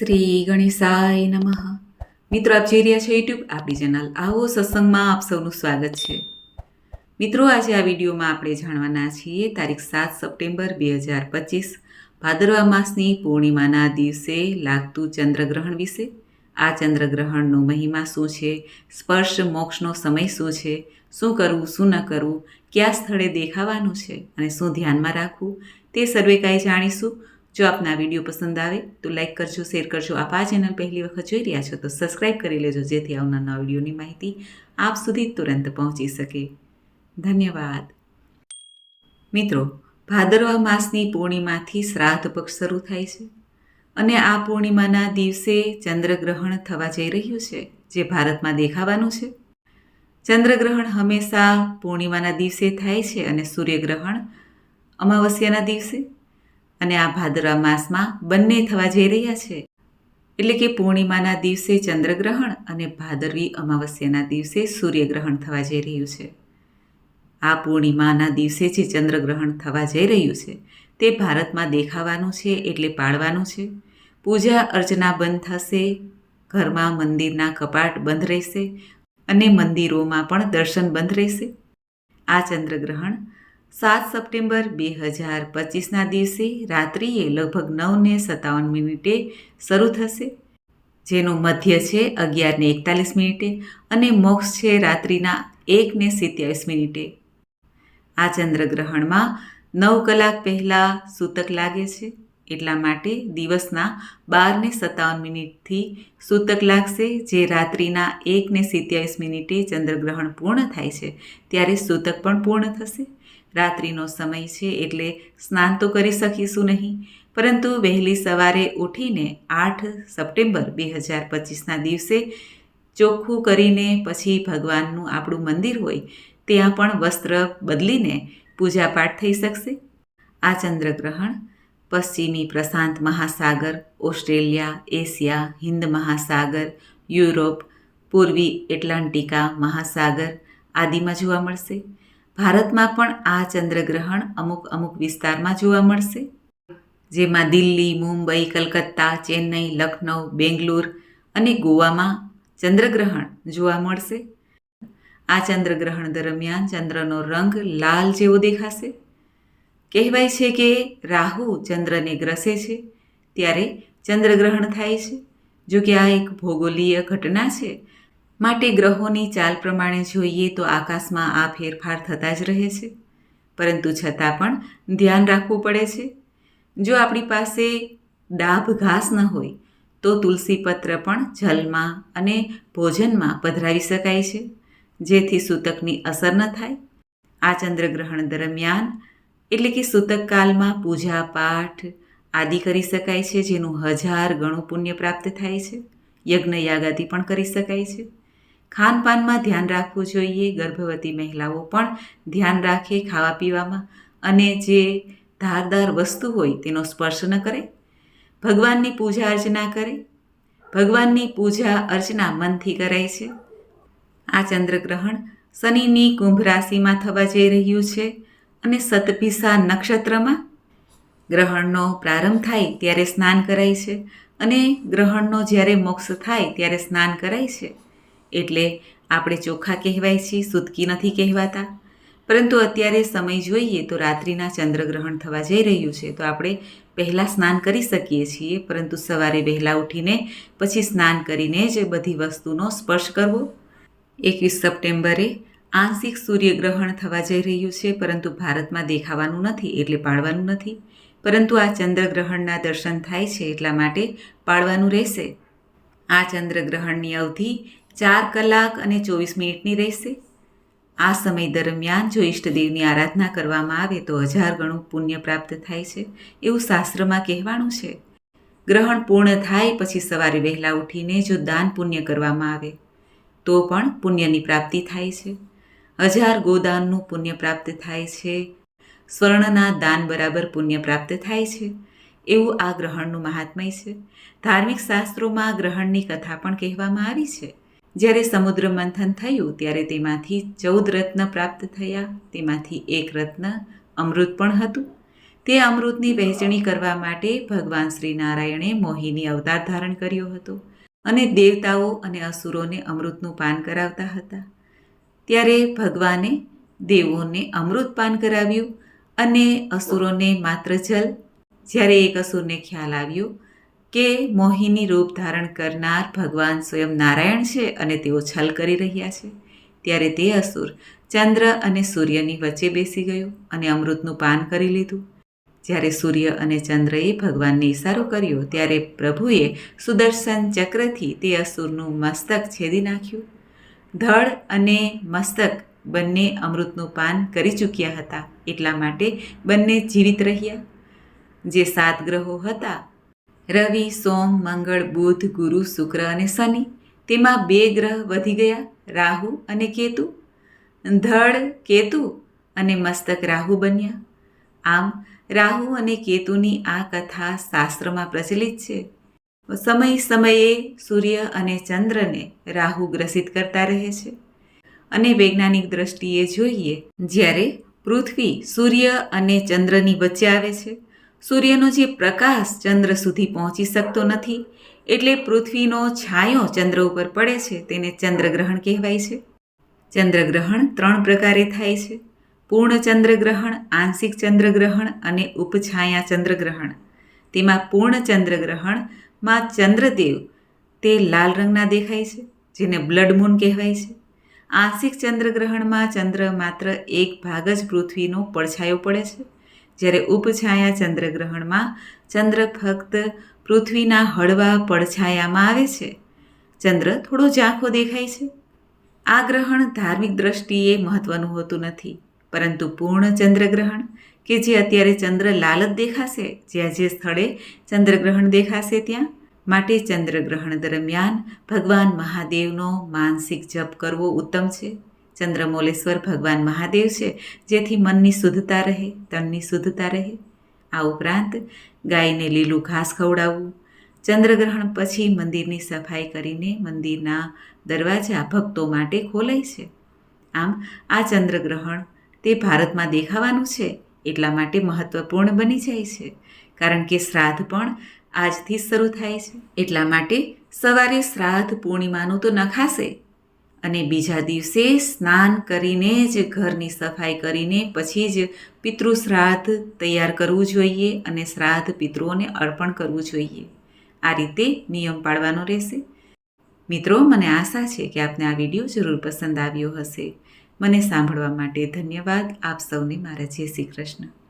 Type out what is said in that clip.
શ્રી ગણેશાય નમઃ. મિત્રો, આપ જોઈ રહ્યા છો યુટ્યુબ આપણી ચેનલ આવો સત્સંગમાં આપ સૌનું સ્વાગત છે. મિત્રો, આજે આ વિડીયોમાં આપણે જાણવાના છીએ તારીખ સાત સપ્ટેમ્બર બે હજાર પચીસ, ભાદરવા માસની પૂર્ણિમાના દિવસે લાગતું ચંદ્રગ્રહણ વિશે. આ ચંદ્રગ્રહણનો મહિમા શું છે? સ્પર્શ, મોક્ષનો સમય શું છે? શું કરવું, શું ન કરવું? કયા સ્થળે દેખાવાનું છે? અને શું ધ્યાનમાં રાખવું? તે સર્વે કાંઈ જાણીશું. જો આપના વીડિયો પસંદ આવે તો લાઈક કરજો, શેર કરજો. આપ આ ચેનલ પહેલી વખત જોઈ રહ્યા છો તો સબસ્ક્રાઈબ કરી લેજો, જેથી આવનાર નવા વિડીયોની માહિતી આપ સુધી તુરંત પહોંચી શકે. ધન્યવાદ. મિત્રો, ભાદરવા માસની પૂર્ણિમાથી શ્રાદ્ધ પક્ષ શરૂ થાય છે અને આ પૂર્ણિમાના દિવસે ચંદ્રગ્રહણ થવા જઈ રહ્યું છે, જે ભારતમાં દેખાવાનું છે. ચંદ્રગ્રહણ હંમેશા પૂર્ણિમાના દિવસે થાય છે અને સૂર્યગ્રહણ અમાવસ્યાના દિવસે. અને આ ભાદરવા માસમાં બંને થવા જઈ રહ્યા છે. એટલે કે પૂર્ણિમાના દિવસે ચંદ્રગ્રહણ અને ભાદરવી અમાવસ્યાના દિવસે સૂર્યગ્રહણ થવા જઈ રહ્યું છે. આ પૂર્ણિમાના દિવસે જે ચંદ્રગ્રહણ થવા જઈ રહ્યું છે, તે ભારતમાં દેખાવાનું છે એટલે પાળવાનું છે. પૂજા અર્ચના બંધ થશે, ઘરમાં મંદિરના કપાટ બંધ રહેશે અને મંદિરોમાં પણ દર્શન બંધ રહેશે. આ ચંદ્રગ્રહણ સાત સપ્ટેમ્બર બે હજાર પચીસના દિવસે રાત્રિએ લગભગ નવને સત્તાવન મિનિટે શરૂ થશે. જેનો મધ્ય છે અગિયારને એકતાલીસ મિનિટે અને મોક્ષ છે રાત્રિના એકને સિત્યાવીસ મિનિટે. આ ચંદ્રગ્રહણમાં નવ કલાક પહેલાં સૂતક લાગે છે. એટલા માટે દિવસના બારને સત્તાવન મિનિટથી સૂતક લાગશે, જે રાત્રિના એકને સિત્યાવીસ મિનિટે ચંદ્રગ્રહણ પૂર્ણ થાય છે. ત્યારે સૂતક પણ પૂર્ણ થશે. રાત્રિનો સમય છે એટલે સ્નાન તો કરી શકીશું નહીં. પરંતુ વહેલી સવારે ઉઠીને આઠ સપ્ટેમ્બર બે હજાર પચીસના દિવસે ચોખ્ખું કરીને પછી ભગવાનનું આપણું મંદિર હોય, ત્યાં પણ વસ્ત્ર બદલીને પૂજાપાઠ થઈ શકશે. આ ચંદ્રગ્રહણ પશ્ચિમી પ્રશાંત મહાસાગર, ઓસ્ટ્રેલિયા, એશિયા, હિન્દ મહાસાગર, યુરોપ, પૂર્વી એટલાન્ટિકા મહાસાગર આદિમાં જોવા મળશે. ભારતમાં પણ આ ચંદ્રગ્રહણ અમુક અમુક વિસ્તારમાં જોવા મળશે. જેમાં દિલ્હી, મુંબઈ, કલકત્તા, ચેન્નઈ લખનઉ બેંગ્લોર અને ગોવામાં ચંદ્રગ્રહણ જોવા મળશે. આ ચંદ્રગ્રહણ દરમિયાન ચંદ્રનો રંગ લાલ જેવો દેખાશે. કહેવાય છે કે રાહુ ચંદ્રને ગ્રસે છે, ત્યારે ચંદ્રગ્રહણ થાય છે. જો કે આ એક ભૌગોલીય ઘટના છે માટે ગ્રહોની ચાલ પ્રમાણે જોઈએ તો આકાશમાં આ ફેરફાર થતા જ રહે છે. પરંતુ છતાં પણ ધ્યાન રાખવું પડે છે. જો આપણી પાસે ડાભ ઘાસ ન હોય, તો તુલસી પત્ર પણ જલમાં અને ભોજનમાં પધરાવી શકાય છે, જેથી સૂતકની અસર ન થાય. આ ચંદ્રગ્રહણ દરમિયાન, એટલે કે સૂતકકાલમાં પૂજા, પાઠ આદિ કરી શકાય છે, જેનું હજાર ગણું પુણ્ય પ્રાપ્ત થાય છે. યજ્ઞ યાગાદી પણ કરી શકાય છે. ખાનપાનમાં ધ્યાન રાખવું જોઈએ, ગર્ભવતી મહિલાઓ પણ ધ્યાન રાખે ખાવા પીવામાં અને જે ધારદાર વસ્તુ હોય તેનો સ્પર્શ ન કરે. ભગવાનની પૂજા અર્ચના કરે. ભગવાનની પૂજા અર્ચના મનથી કરાય છે. આ ચંદ્રગ્રહણ શનિની કુંભ રાશિમાં થવા જઈ રહ્યું છે અને સતભિસા નક્ષત્રમાં ગ્રહણનો પ્રારંભ થાય ત્યારે સ્નાન કરાય છે અને ગ્રહણનો જ્યારે મોક્ષ થાય ત્યારે સ્નાન કરાય છે. એટલે આપણે ચોખ્ખા કહેવાય છીએ સૂતકી નથી કહેવાતા. પરંતુ અત્યારે સમય જોઈએ તો રાત્રિના ચંદ્રગ્રહણ થવા જઈ રહ્યું છે, તો આપણે પહેલાં સ્નાન કરી શકીએ છીએ, પરંતુ સવારે વહેલા ઉઠીને પછી સ્નાન કરીને જ બધી વસ્તુનો સ્પર્શ કરવો. એકવીસ સપ્ટેમ્બરે આંશિક સૂર્યગ્રહણ થવા જઈ રહ્યું છે, પરંતુ ભારતમાં દેખાવાનું નથી, એટલે પાળવાનું નથી. પરંતુ આ ચંદ્રગ્રહણના દર્શન થાય છે, એટલા માટે પાળવાનું રહેશે. આ ચંદ્રગ્રહણની અવધિ ચાર કલાક અને ચોવીસ મિનિટની રહેશે. આ સમય દરમિયાન જો ઈષ્ટદેવની આરાધના કરવામાં આવે તો હજાર ગણું પુણ્ય પ્રાપ્ત થાય છે, એવું શાસ્ત્રમાં કહેવાનું છે. ગ્રહણ પૂર્ણ થાય પછી સવારે વહેલા ઉઠીને જો દાન પુણ્ય કરવામાં આવે, તો પણ પુણ્યની પ્રાપ્તિ થાય છે. હજાર ગોદાનનું પુણ્ય પ્રાપ્ત થાય છે, સ્વર્ણના દાન બરાબર પુણ્ય પ્રાપ્ત થાય છે, એવું આ ગ્રહણનું મહાત્મય છે. ધાર્મિક શાસ્ત્રોમાં ગ્રહણની કથા પણ કહેવામાં આવી છે. જ્યારે સમુદ્ર મંથન થયું ત્યારે તેમાંથી ચૌદ રત્ન પ્રાપ્ત થયા. તેમાંથી એક રત્ન અમૃત પણ હતું. તે અમૃતની વહેંચણી કરવા માટે ભગવાન શ્રી નારાયણે મોહિની અવતાર ધારણ કર્યો હતો અને દેવતાઓ અને અસુરોને અમૃતનું પાન કરાવતા હતા. ત્યારે ભગવાને દેવોને અમૃત પાન કરાવ્યું અને અસુરોને માત્ર જલ. જ્યારે એક અસુરને ખ્યાલ આવ્યો કે મોહિની રૂપ ધારણ કરનાર ભગવાન સ્વયં નારાયણ છે અને તેઓ છલ કરી રહ્યા છે. ત્યારે તે અસુર ચંદ્ર અને સૂર્યની વચ્ચે બેસી ગયો અને અમૃતનું પાન કરી લીધું. જ્યારે સૂર્ય અને ચંદ્રએ ભગવાનને ઇશારો કર્યો ત્યારે પ્રભુએ સુદર્શન ચક્રથી તે અસુરનું મસ્તક છેદી નાખ્યું. ધડ અને મસ્તક બંને અમૃતનું પાન કરી ચૂક્યા હતા એટલા માટે બંને જીવિત રહ્યા. જે સાત ગ્રહો હતા રવિ, સોમ, મંગળ, બુધ, ગુરુ, શુક્ર અને શનિ. તેમાં બે ગ્રહ વધી ગયા, રાહુ અને કેતુ. ધડ, કેતુ અને મસ્તક રાહુ બન્યા. આમ, રાહુ અને કેતુની આ કથા શાસ્ત્રમાં પ્રચલિત છે. સમય સમયે સૂર્ય અને ચંદ્રને રાહુ ગ્રસિત કરતા રહે છે. અને વૈજ્ઞાનિક દ્રષ્ટિએ જોઈએ, જ્યારે પૃથ્વી સૂર્ય અને ચંદ્રની વચ્ચે આવે છે સૂર્યનો જે પ્રકાશ ચંદ્ર સુધી પહોંચી શકતો નથી, એટલે પૃથ્વીનો છાંયો ચંદ્ર ઉપર પડે છે, તેને ચંદ્રગ્રહણ કહેવાય છે. ચંદ્રગ્રહણ ત્રણ પ્રકારે થાય છે. પૂર્ણ ચંદ્રગ્રહણ, આંશિક ચંદ્રગ્રહણ અને ઉપછાયા ચંદ્રગ્રહણ. તેમાં પૂર્ણ ચંદ્રગ્રહણમાં ચંદ્રદેવ, તે લાલ રંગના દેખાય છે, જેને બ્લડ મૂન કહેવાય છે. આંશિક ચંદ્રગ્રહણમાં ચંદ્ર માત્ર એક ભાગ જ પૃથ્વીનો પડછાયો પડે છે. જ્યારે ઉપછાયા ચંદ્રગ્રહણમાં ચંદ્ર ફક્ત પૃથ્વીના હળવા પડછાયામાં આવે છે. ચંદ્ર થોડો ઝાંખો દેખાય છે. આ ગ્રહણ ધાર્મિક દ્રષ્ટિએ મહત્વનું હોતું નથી, પરંતુ પૂર્ણ ચંદ્રગ્રહણ, કે જે અત્યારે ચંદ્ર લાલ જ દેખાશે જ્યાં જે સ્થળે ચંદ્રગ્રહણ દેખાશે ત્યાં? માટે ચંદ્રગ્રહણ દરમિયાન ભગવાન મહાદેવનો માનસિક જપ કરવો ઉત્તમ છે. ચંદ્રમૌલેશ્વર ભગવાન મહાદેવ છે, જેથી મનની શુદ્ધતા રહે, તનની શુદ્ધતા રહે. આ ઉપરાંત ગાયને લીલું ઘાસ ખવડાવવું, ચંદ્રગ્રહણ પછી મંદિરની સફાઈ કરીને મંદિરના દરવાજા ભક્તો માટે ખોલાય છે. આમ, આ ચંદ્રગ્રહણ તે ભારતમાં દેખાવાનું છે, એટલા માટે મહત્વપૂર્ણ બની જાય છે, કારણ કે શ્રાદ્ધ પણ આજથી શરૂ થાય છે. એટલા માટે સવારે શ્રાદ્ધ પૂર્ણિમાનું તો નખાશે અને બીજા દિવસે સ્નાન કરીને જ ઘરની સફાઈ કરીને પછી જ પિતૃ શ્રાદ્ધ તૈયાર કરવું જોઈએ અને શ્રાદ્ધ પિતૃઓને અર્પણ કરવું જોઈએ. આ રીતે નિયમ પાળવાનો રહેશે. મિત્રો, મને આશા છે કે આપને આ વીડિયો જરૂર પસંદ આવ્યો હશે. મને સાંભળવા માટે ધન્યવાદ. આપ સૌને મારા જય શ્રી કૃષ્ણ.